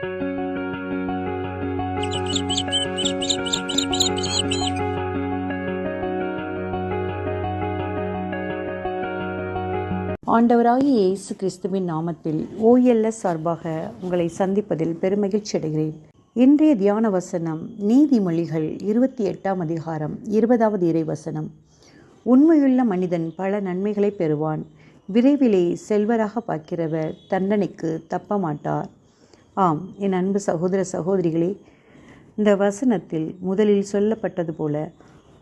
ஆண்டவராகிய இயேசு கிறிஸ்துவின் நாமத்தில் ஓஎல்எஸ் சார்பாக உங்களை சந்திப்பதில் பெருமகிழ்ச்சி அடைகிறேன். இன்றைய தியான வசனம் நீதிமொழிகள் இருபத்தி எட்டாம் அதிகாரம் இருபதாவது இறை வசனம் உண்மையுள்ள மனிதன் பல நன்மைகளை பெறுவான். விரைவிலே செல்வராக பார்க்கிறவர் தண்டனைக்கு தப்ப மாட்டார் ஆம் என் அன்பு சகோதர சகோதரிகளே இந்த வசனத்தில் முதலில் சொல்லப்பட்டது போல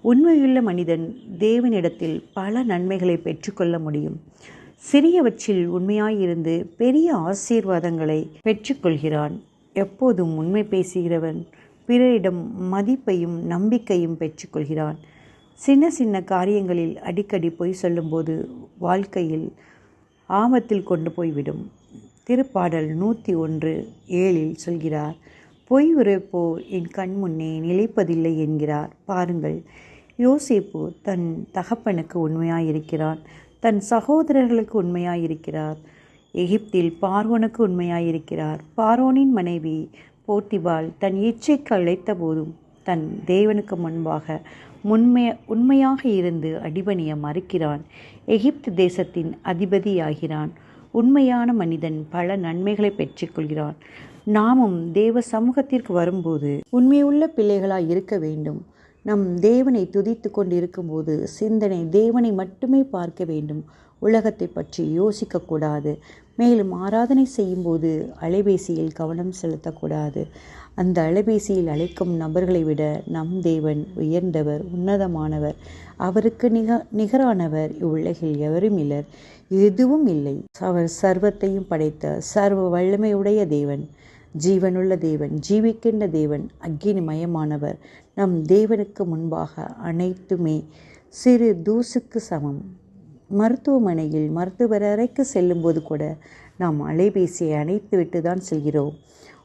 உண்மையுள்ள மனிதன் தேவனிடத்தில் பல நன்மைகளை பெற்றுக்கொள்ள முடியும். சிறியவற்றில் உண்மையாயிருந்து பெரிய ஆசீர்வாதங்களை பெற்றுக்கொள்கிறான். எப்போதும் உண்மை பேசுகிறவன் பிறரிடம் மதிப்பையும் நம்பிக்கையும் பெற்றுக்கொள்கிறான். சின்ன சின்ன காரியங்களில் அடிக்கடி பொய் சொல்லும்போது வாழ்க்கையில் ஆபத்தில் கொண்டு போய்விடும். திருப்பாடல் நூற்றி ஒன்று ஏழில் சொல்கிறார் பொய் உரைப்போ என் கண் முன்னே நிலைப்பதில்லை என்கிறார். பாருங்கள் யோசிப்பு தன் தகப்பனுக்கு உண்மையாயிருக்கிறான். தன் சகோதரர்களுக்கு உண்மையாயிருக்கிறார். எகிப்தில் பார்வோனுக்கு உண்மையாயிருக்கிறார். பார்வோனின் மனைவி போர்த்திபால் தன் இச்சைக்கு அழைத்த போதும் தன் தேவனுக்கு முன்பாக உண்மைய உண்மையாக இருந்து அடிபணிய மறுக்கிறான். எகிப்து தேசத்தின் அதிபதியாகிறான். உண்மையான மனிதன் பல நன்மைகளை பெற்றுக்கொள்கிறான் நாமும் தேவ சமூகத்திற்கு வரும்போது உண்மையுள்ள பிள்ளைகளாய் இருக்க வேண்டும். நம் தேவனை துதித்து கொண்டிருக்கும்போது சிந்தனை தேவனை மட்டுமே பார்க்க வேண்டும். உலகத்தை பற்றி யோசிக்கக்கூடாது. மேலும் ஆராதனை செய்யும்போது அலைபேசியில் கவனம் செலுத்தக்கூடாது. அந்த அலைபேசியில் அழைக்கும் நபர்களை விட நம் தேவன் உயர்ந்தவர் உன்னதமானவர். அவருக்கு நிக நிகரானவர் இவ்வுலகில் எவரும் இல்லர். எதுவும் இல்லை. அவர் சர்வத்தையும் படைத்த சர்வ வல்லமையுடைய தேவன். ஜீவனுள்ள தேவன் ஜீவிக்கின்ற தேவன் அக்கினிமயமானவர். நம் தேவனுக்கு முன்பாக அனைத்துமே சிறு தூசுக்கு சமம். மருத்துவமனையில் மருத்துவர் அறைக்கு செல்லும்போது கூட நாம் அலைபேசியை அணைத்து விட்டு தான் செல்கிறோம்.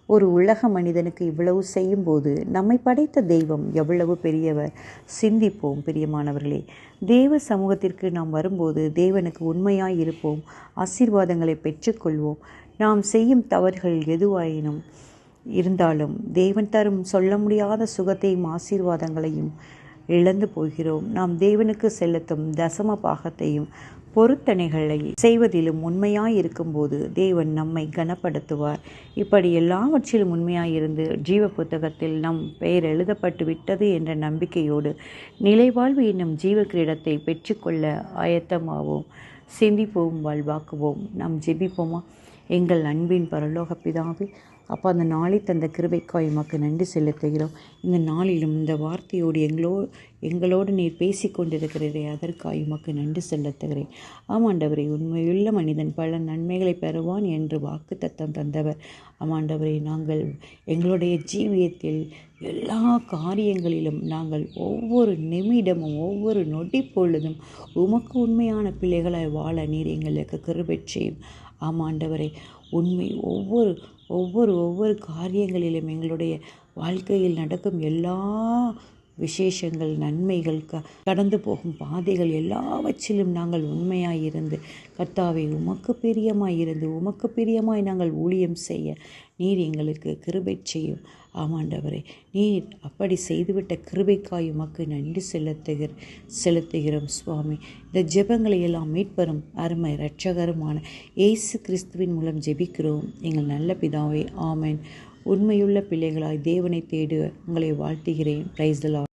ஒரு உலக மனிதனுக்கு இவ்வளவு செய்யும்போது நம்மை படைத்த தெய்வம் எவ்வளவு பெரியவர்? சிந்திப்போம் பிரியமானவர்களே. தேவ சமூகத்திற்கு நாம் வரும்போது தேவனுக்கு உண்மையாய் இருப்போம். ஆசீர்வாதங்களை பெற்றுக்கொள்வோம். நாம் செய்யும் தவறுகள் எதுவாயினும் இருந்தாலும் தேவன் தரும் சொல்ல முடியாத சுகத்தையும் ஆசீர்வாதங்களையும் இழந்து போகிறோம். நாம் தேவனுக்கு செலுத்தும் தசம பாகத்தையும் பொருத்தனைகளை செய்வதிலும் உண்மையாய் இருக்கும்போது தேவன் நம்மை கனப்படுத்துவார். இப்படி எல்லாவற்றிலும் உண்மையாயிருந்து ஜீவ புத்தகத்தில் நம் பெயர் எழுதப்பட்டு விட்டது என்ற நம்பிக்கையோடு நிலைவாழ்வு என்னும் ஜீவ கிரீடத்தை பெற்றுக்கொள்ள ஆயத்தமாவோம். சிந்திப்போம் வாழ்வாக்குவோம் நாம் ஜெபிப்போமா? எங்கள் அன்பின் பரலோக பிதாவே அப்போ அந்த நாளை தந்த கிருபைக்காய் உமக்கு நன்றி செலுத்துகிறோம். இந்த நாளிலும் இந்த வார்த்தையோடு எங்களோ எங்களோடு நீர் பேசி கொண்டிருக்கிறீரே அதற்காய் உமக்கு நன்றி செலுத்துகிறேன். ஆமாண்டவரை உண்மையுள்ள மனிதன் பல நன்மைகளை பெறுவான் என்று வாக்கு தத்தம் தந்தவர் ஆமாண்டவரை நாங்கள் எங்களுடைய ஜீவியத்தில் எல்லா காரியங்களிலும் நாங்கள் ஒவ்வொரு நிமிடமும் ஒவ்வொரு நொடி பொழுதும் உமக்கு உண்மையான பிள்ளைகளை வாழ நீர் எங்களுக்கு கிருபை செய்யும். ஆமாண்டவரை உண்மை ஒவ்வொரு ஒவ்வொரு ஒவ்வொரு காரியங்களிலும் எங்களுடைய வாழ்க்கையில் நடக்கும் எல்லா விசேஷங்கள் நன்மைகள் க கடந்து போகும் பாதைகள் எல்லாவற்றிலும் நாங்கள் உண்மையாய் இருந்து கர்த்தாவை உமக்கு பிரியமாய் இருந்து உமக்கு பிரியமாய் நாங்கள் ஊழியம் செய்ய நீர் எங்களுக்கு கிருபை செய்யும். ஆமாண்டவரே நீர் அப்படி செய்துவிட்ட கிருபைக்காய் உமக்கு நன்றி செலுத்துகிற செலுத்துகிறோம் சுவாமி. இந்த ஜெபங்களை எல்லாம் மீட்பரும் அருமை இரட்சகருமான இயேசு கிறிஸ்துவின் மூலம் ஜெபிக்கிறோம். எங்கள் நல்ல பிதாவே ஆமேன். உண்மையுள்ள பிள்ளைகளாய் தேவனை தேடு உங்களை வாழ்த்துகிறேன். பிரைஸ்தலா